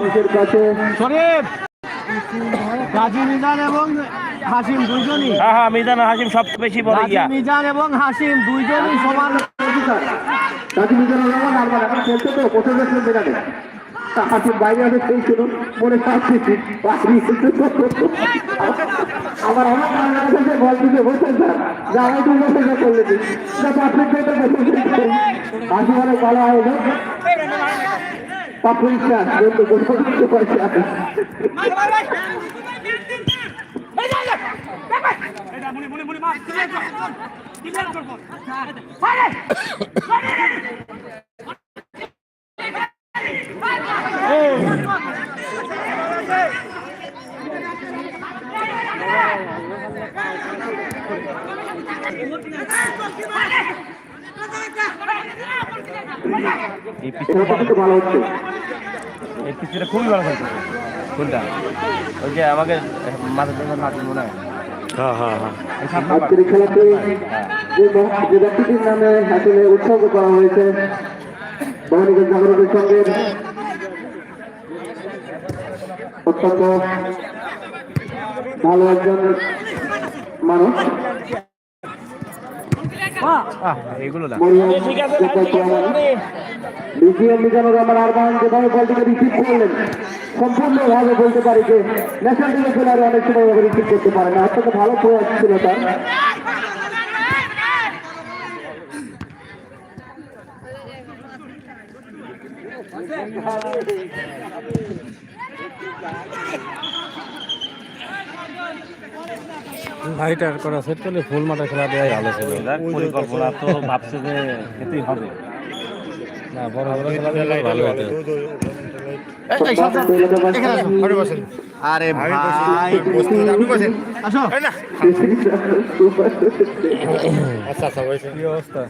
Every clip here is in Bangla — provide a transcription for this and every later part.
মানুষের কাছে। শরীফ গাজী মিজান এবং হাসিম দুইজনই। হ্যাঁ হ্যাঁ মিজান আর হাসিম সব বেশি বড় ইয়া। মিজান এবং হাসিম দুইজনই সমান। অধিকার কাজী মিজানুর রহমান আরমান এখন খেলছে তো কোথায় গেছিলেন বেড়াতে হাসিম বাইরে আছে সেই শুনুন মনে পাচ্ছি আমার বল দিতে স্যার। যে আমি করলে যা অনেক ভালো হয় না পাপড়ি চাষ বন্ধু গোসল করতে পারছি ভালো হচ্ছে। এই পিসটা খুবই ভালো খেলছে কোনটা ওই যে আমাকে মাথা দেখে নাচি মনে হয়। হ্যাঁ হ্যাঁ হ্যাঁ। এই সাত নাম্বার। আজকের খেলাতে যে ব্যক্তিটির নামে আসলে উৎসর্গ করা হয়েছে ভবানীগঞ্জ জাগরণের সঙ্গে অত্যন্ত ভালো একজন মানুষ। এগুলো না। বিজিএম মিজানুর রহমান আরমান যেভাবে বলটিকে রিসিভ করলেন সম্পূর্ণভাবে বলতে পারি যে ন্যাশনাল টিমের খেলারে অনেক সময় রিসিভ করতে পারে না। অত্যন্ত ভালো প্রয়াস ছিল তার। লাইটার করা সেট করলে ফুল মাঠে খেলা দেওয়াই ভালো ছিল পরিকল্পনা তো ভাবছে যে খেতেই হবে না বড় বড় খেলা দিলে ভালো হতো আরে ভাই আসো আচ্ছা আচ্ছা কি অবস্থা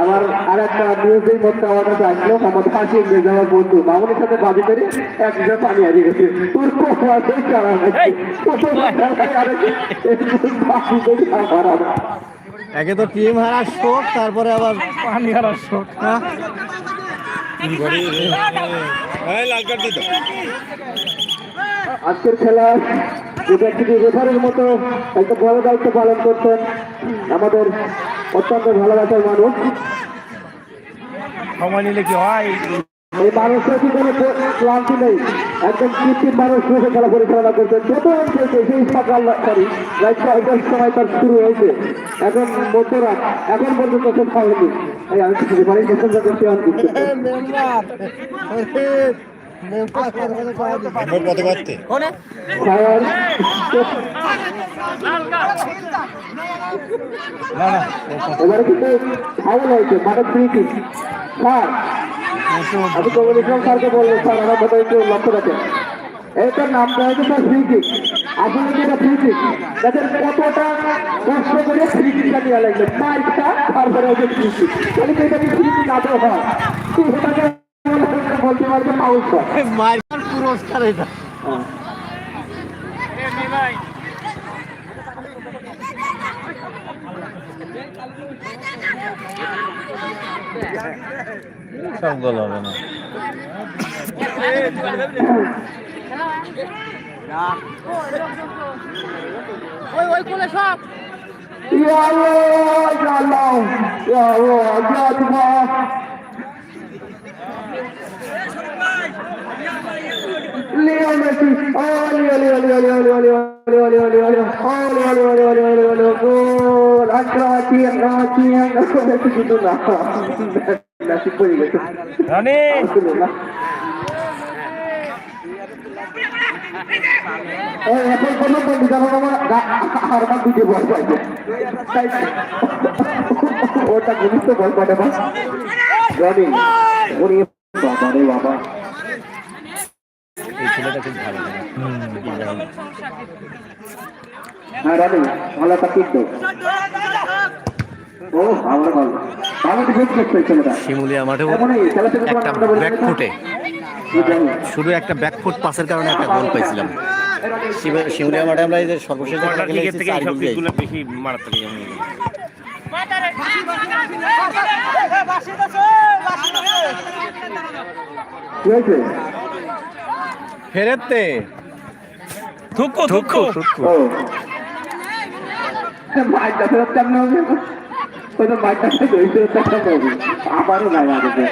আমার আর একটা নিউজ এই মধ্যে আমার কাছে আসলো। আমার বন্ধু। মামুনের সাথে বাজি করে এক লিটার পানি হারিয়ে গেছে। তোর চারা একে তো টিম হারার শোক তারপরে আবার পানি হারার শোক হ্যাঁ? আজকের খেলা যে ব্যক্তিটি রেফারের মতো একটা বড় দায়িত্ব পালন করতেন আমাদের অত্যন্ত ভালোবাসার মানুষ। সময় নিলে কি হয়? এই মানুষের কি কোনো ক্লান্তি নেই? একজন কৃত্রিম মানুষ রূপে খেলা পরিচালনা করছেন যত খেলছে সেই সকাল সরি রাত ছয়টার সময় তার শুরু হয়েছে। এখন মধ্যরাত এখন পর্যন্ত শেষ হয়নি। এই আমি কিছু পারি দেশের যাতে সে অন দিচ্ছে পথে করতে ছায়ার এবারে কিন্তু ফাউল হয়েছে মাঠে ফ্রি কিক স্যার আমি কমল ইসলাম স্যারকে বলব স্যার আমার কথা একটু লক্ষ্য রাখেন এটার নাম দেওয়া হয়েছে স্যার ফ্রি কিক আসলে কি এটা ফ্রি কিক তাদের কতটা কষ্ট করে ফ্রি কিকটা নেওয়া লাগবে মাইকটা তারপরে হচ্ছে ফ্রি কিক তাহলে এটা কি ফ্রি কিক আদৌ হয় এটাকে বলতে পারছে পাউল পুরস্কার এটা সব গোল হবে না ওই ওই কোলে সব ইয়া এখন কোনো পন্ডিতা আমার দিকে বল পাইবে ওটা গুরুত্ব বল পাঠাবা রনি ওরে বাবা রে বাবা ছেলেটা খুব ভালো হ্যাঁ তো। ও ভালো ভালো। ভালো করছে ছেলেটা। শিমুলিয়া মাঠে একটা ব্যাকফুটে শুধু একটা ব্যাকফুট পাসের কারণে একটা গোল পাইছিলাম। শিমুলিয়া মাঠে আমরা এই যে সর্বশেষ থেকে বেশি মারাত্মক ফেরতে থুকু থুকু ও মাইকটা ফেরত কেমন হবে ওই তো মাইকটা দই ফেরত কেমন হবে আবারও নাই আগে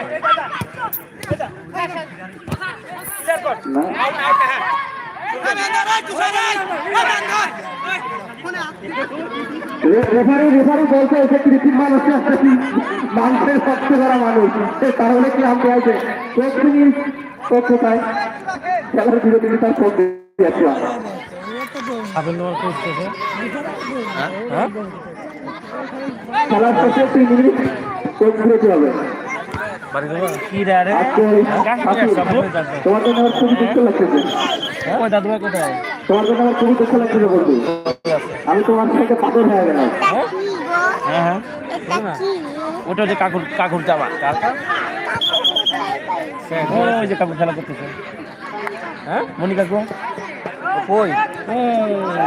না রে- রেফারি রেফারি বলছে এসে কৃত্রিম মানুষ আসতেছি মানুষের শক্ত করা মানুষ। কারণে কি আমি আছে কোথায়? খেলার বিরতি তার ফোন দিয়েছি তোমার কোচ থেকে খেলার শেষে তিন মিনিট বিরতি হবে তোমার জন্য আমার খুবই দুঃখ লাগতেছে ওই দাদু ভাই তোমার জন্য আমার খুবই দুঃখ লাগতেছে বন্ধু। আমি তোমার থেকে পাগল হয়ে গেলাম। হ্যাঁ হ্যাঁ ওটা যে কাকুর কাকুর জামা। কার ওই যে কাকুর খেলা করতেছে। হ্যাঁ? মনি কাকু কই?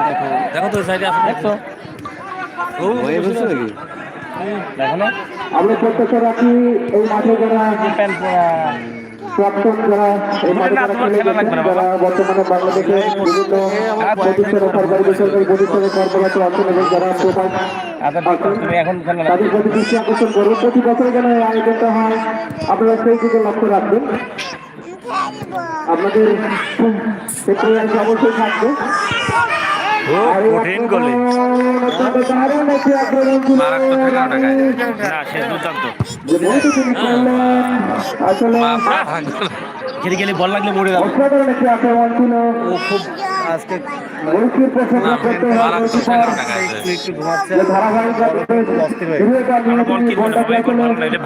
দেখো দেখো তো সাইডে দেখছ হয়ে বলছো নাকি? দেখো না। আমরা প্রত্যাশা রাখি এই মাঠে যারা প্যান্ট পরা প্রাক্তন যারা এই মাঠে যারা খেলে গেছেন, যারা বর্তমানে বাংলাদেশে বিভিন্ন প্রতিষ্ঠানে সরকারি বেসরকারি প্রতিষ্ঠানে কর্মরত আছেন এবং যারা প্রোফাইল আচ্ছা এখন তাদের প্রতি দৃষ্টি আকর্ষণ করব প্রতি বছর যেন এই আয়োজনটা হয়। আপনারা সেই দিকে লক্ষ্য রাখবেন। আপনাদের সেক্রেটারি অবশ্যই থাকবে। কঠিন গোলে। না সে দুর্দান্ত। যে বলতে তিনি করলেন, আসলে খেলে খেলে বল লাগলে মরে যাবে। অসাধারণ একটি আক্রমণ ছিল। ও খুব আজকে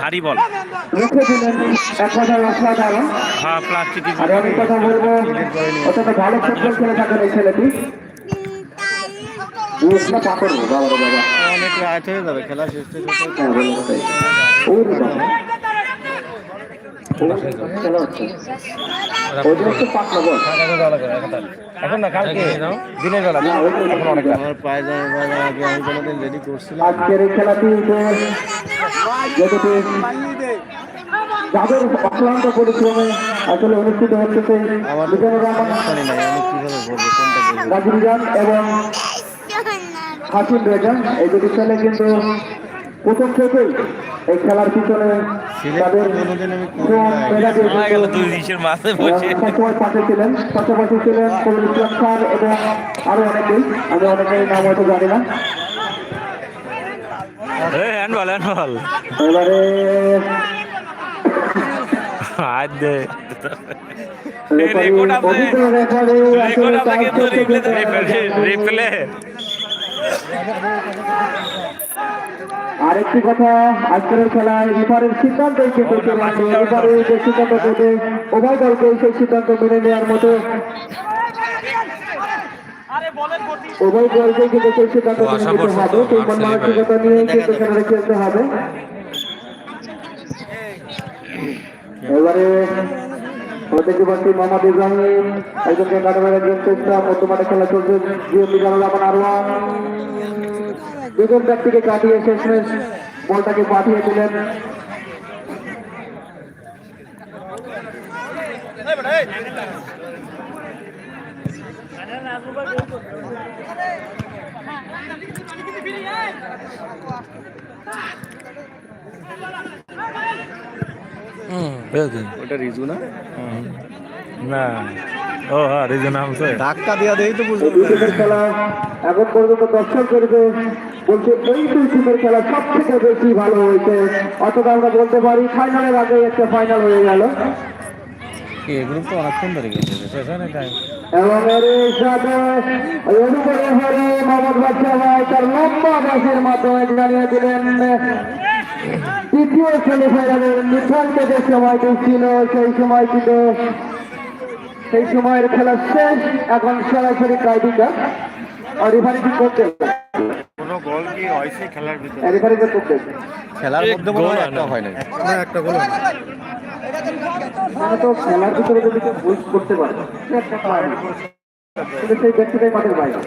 ভারী বল রেখে দিলেন এক কথায় অসাধারণ হ্যাঁ প্লাস্টিক কথা বলব অত্যন্ত ভালো ফুটবল খেলে থাকেন এই ছেলেটি অনেক রাত হয়ে যাবে খেলা শেষ খেলা হচ্ছে। এখন না কালকে দিনের বেলা। এখন অনেক রাত। আমার পায়জামা পায়জামা আগে আমি কোনোদিন রেডি করছিলাম আজকের এই জগতে যাদের অক্লান্ত পরিশ্রমে আসলে অনুষ্ঠিত হচ্ছে সেই মিজানুর রহমান জানি আমি কীভাবে বলব কোনটা বলব? এবং হাসিম রেজান এই দুটি ছেলে কিন্তু প্রথম থেকেই এই খেলার পিছনে তাদের সবসময় পাশে ছিলেন পাশাপাশি ছিলেন কবির ইসলাম এবং আরও অনেকেই। আমি অনেকেই নাম হয়তো জানি না। এবারে আসলে কাজ করতে করতে রিপ্লে আরেকটি কথা আজকের খেলায় রেফারির সিদ্ধান্তই কিন্তু চূড়ান্ত রেফারি যে সিদ্ধান্ত দেবে উভয় দলকে সেই সিদ্ধান্ত মেনে নেওয়ার মতো উভয় দলকে কিন্তু সেই সিদ্ধান্ত মেনে নিতে হবে। সেই মন মানসিকতা নিয়ে কিন্তু খেলাটা খেলতে হবে। এবারে দেখতে পাচ্ছি মোহাম্মদ ইব্রাহিম একজনকে মধ্যমাঠে খেলা চলছে জিও মিজানুর রহমান আরওয়ান দুজন ব্যক্তিকে কাটিয়ে শেষমেশ বলটাকে পাঠিয়ে দিলেন। ওটা রিজু না। ও হ্যাঁ রিজন ধাক্কা দিয়া দেই তো খেলা এখন পর্যন্ত দর্শক করবে বলছে এই দুই টিমের খেলা সব থেকে বেশি ভালো হয়েছে। অথবা আমরা বলতে পারি ফাইনালের আগে একটা ফাইনাল হয়ে গেল। কি এগুলো তো অনেকক্ষণ ধরে গেছে শেষ হয় না টাইম এবং এর সাথে অনুকরণে মোহাম্মদ বাদশাহ ভাই তার লম্বা বাসের মাধ্যমে জানিয়ে দিলেন তৃতীয় সেমিফাইনালের মিঠালকে যে সময়টি ছিল সেই সময় কিন্তু সেই সময়ের খেলা শেষ এখন সরাসরি কায়দিকা আর রেফারি করতে কোনো গোল কি হয়েছে খেলার ভিতরে? রেফারি করতে খেলার মধ্যে একটা হয় নাই। না একটা গোল তো খেলার ভিতরে যদি কেউ ভুল করতে পারে একটা পায় কিন্তু সেই ব্যক্তিটাই মাঠের বাইরে।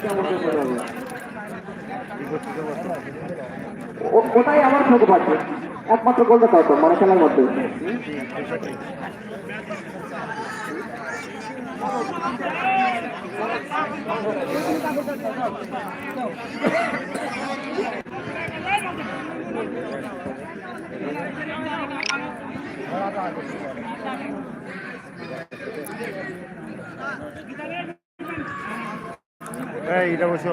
কেমন ওটাই আমার পাচ্ছে একমাত্র গোলটা তো মানে খেলার মধ্যে। এই এটা বসো।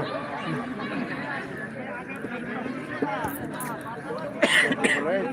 đấy.